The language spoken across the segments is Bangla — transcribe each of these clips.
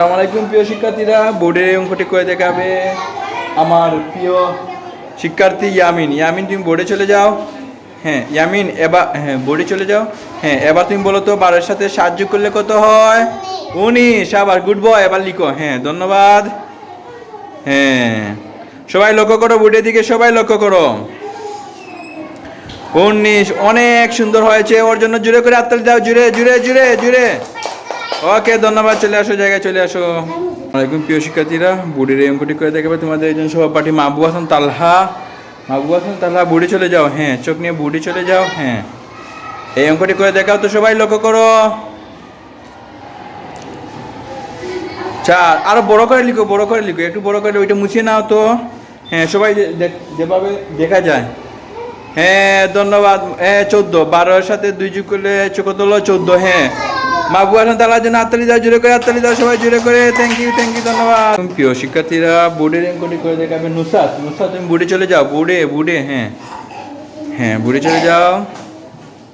আলাইকুম, প্রিয় শিক্ষার্থীরা। বোর্ডের অঙ্কটি করে দেখাবে আমার প্রিয় শিক্ষার্থী ইয়ামিন। ইয়ামিন, তুমি বোর্ডে চলে যাও। হ্যাঁ ইয়ামিন, এবার হ্যাঁ বোর্ডে চলে যাও। হ্যাঁ এবার তুমি বলো তো, বারোর সাথে সাহায্য করলে কত হয়? উনিশ। আবার গুড বয়, এবার লিখো। হ্যাঁ ধন্যবাদ। হ্যাঁ সবাই লক্ষ্য করো, বোর্ডের দিকে সবাই লক্ষ্য করো। উনিশ, অনেক সুন্দর হয়েছে। ওর জন্য জুড়ে করে হাততালি দাও। জুড়ে জুড়ে জুড়ে জুড়ে ওকে ধন্যবাদ, চলে আসো, জায়গায় চলে আসো। ওয়ালাইকুম প্রিয় শিক্ষার্থীরা, বুড়ির এই অঙ্কটি করে দেখাবে তোমাদের একজন সহপাঠী মাহবুব হাসান তালহা। মাহবুব হাসান তালহা, বুড়ি চলে যাও হ্যাঁ চোখ নিয়ে বুড়ি চলে যাও হ্যাঁ। এই অঙ্কটি করে দেখাও তো সবাই, লক্ষ্য করো। চার, আরও বড় করে লিখো, বড় করে লিখো, একটু বড় করে ওইটা মুছিয়ে নাও তো। হ্যাঁ সবাই যেভাবে দেখা যায়। হ্যাঁ ধন্যবাদ। হ্যাঁ চোদ্দ, বারোর সাথে দুই যুগ করলে কত হলো? চোদ্দ হ্যাঁ। মাহবুব হাসান তালার জন্য হাততালি দাও জুড়ে করে হাততালি দাও সবাই জুড়ে করে। থ্যাংক ইউ থ্যাংক ইউ ধন্যবাদ। প্রিয় শিক্ষার্থীরা বোর্ডের অঙ্কটি করে দেখাবে নুসাদ নুসাদ তুমি বুড়ে চলে যাও। বুড়ে বুড়ে হ্যাঁ। হ্যাঁ বুড়ে চলে যাও।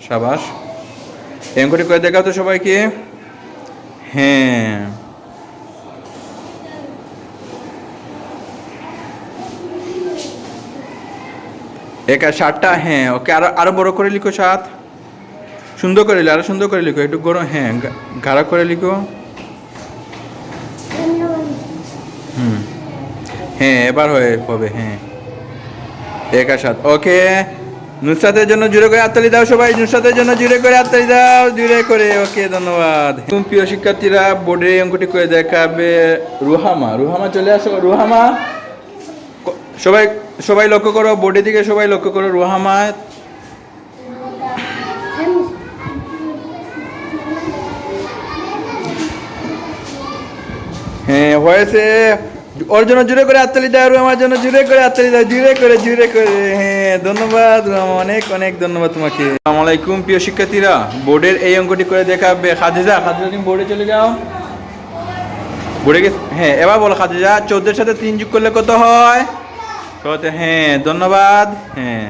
সাবাস। এই অঙ্কটি করে দেখাও তো সবাইকে। হ্যাঁ। একা সাতটা হ্যাঁ। ওকে, আরও আরও বড় করে লিখো সাত। সুন্দর করে আরও সুন্দর করে লিখো, একটু গরম হ্যাঁ গাঢ় করে লিখো। হুম। হ্যাঁ এবার হয়ে হবে হ্যাঁ। একা সাত, ওকে। নুসরাতের জন্য জুড়ে করে হাততালি দাও সবাই, নুসরাতের জন্য জুড়ে করে হাততালি দাও, জুড়ে করে, ওকে, ধন্যবাদ। তুমি প্রিয় শিক্ষার্থীরা বোর্ডের এই অঙ্কটি করে দেখাবে। রুহামা রুহামা চলে আসো, রুহামা। সবাই সবাই লক্ষ্য করো বোর্ডের দিকে সবাই লক্ষ্য করো, রুহামা। হয়েছে। ওর জন্য জুড়ে করে হাততালি দাও আমার জন্য জুড়ে করে হাততালি দাও জুড়ে করে জুড়ে করে। হ্যাঁ ধন্যবাদ অনেক অনেক ধন্যবাদ তোমাকে। আসসালামু আলাইকুম, প্রিয় শিক্ষার্থীরা। বোর্ডের এই অঙ্কটি করে দেখাবে খাদিজা। খাদিজা, তুমি বোর্ডে চলে যাও। বোর্ডে গেছে হ্যাঁ এবার বলো খাদিজা, চোদ্দের সাথে তিন যোগ করলে কত হয়? কত হ্যাঁ ধন্যবাদ। হ্যাঁ।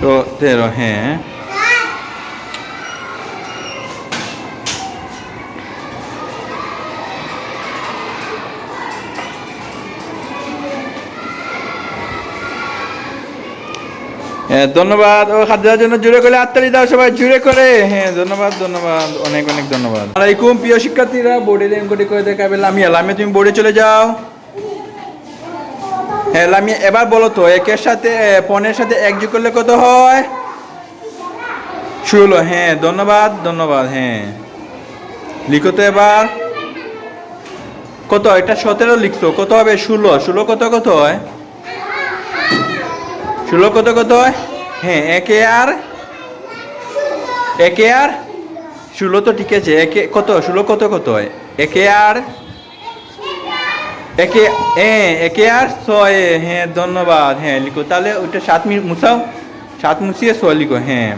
তো তেরো হ্যাঁ। হ্যাঁ ধন্যবাদ। ও খাদ্যের জন্য জুড়ে করে হাততালি দাও সবাই, জুড়ে করে। হ্যাঁ ধন্যবাদ ধন্যবাদ, অনেক অনেক ধন্যবাদ। আলাইকুম, প্রিয় শিক্ষার্থীরা বোর্ডে এনকোটি করে দেখাবে লামিয়া। লামিয়া, তুমি বোর্ডে চলে যাও। হ্যাঁ লামিয়া, এবার বলো তো, একের সাথে পনেরো সাথে এক যোগ করলে কত হয়? ষোলো। হ্যাঁ ধন্যবাদ ধন্যবাদ হ্যাঁ লিখো তো এবার। কত এটা সতেরো লিখছো। কত হবে? ষোলো। ষোলো কত কত হয়? ষোলো কত কত হয়? হ্যাঁ একে আর? একে আর? ষোলো তো ঠিক আছে, একে কত? ষোলো কত কত একে আর? একে হ্যাঁ একে আর ছয় হ্যাঁ ধন্যবাদ হ্যাঁ লিখো। তাহলে ওইটা সাত মিনিট মুছাও। সাত মুছিয়ে ছয় লিখো হ্যাঁ।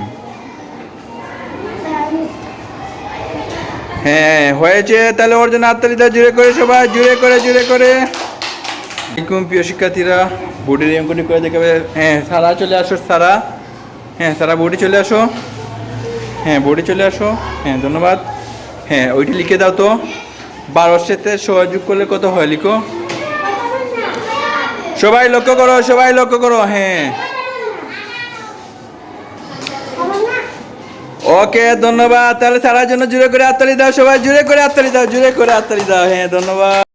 হ্যাঁ হয়েছে। তাহলে ওর জন্য জুড়ে করে সবাই, জুড়ে করে জুড়ে করে। আলাইকুম প্রিয় শিক্ষার্থীরা বোর্ডের অঙ্কটি করে দেখাবে হ্যাঁ সারা চলে আসো, সারা। হ্যাঁ সারা বোর্ডে চলে আসো। হ্যাঁ বোর্ডে চলে আসো। হ্যাঁ ধন্যবাদ। হ্যাঁ ওইটি লিখে দাও তো। বারোর সাথে সহযোগ করলে কত হয় লিখো? সবাই লক্ষ্য করো, সবাই লক্ষ্য করো হ্যাঁ। ওকে, ধন্যবাদ। তাহলে সারার জন্য জুড়ে করে হাততালি দাও, সবাই জুড়ে করে হাততালি দাও, জুড়ে করে হাততালি দাও হ্যাঁ ধন্যবাদ।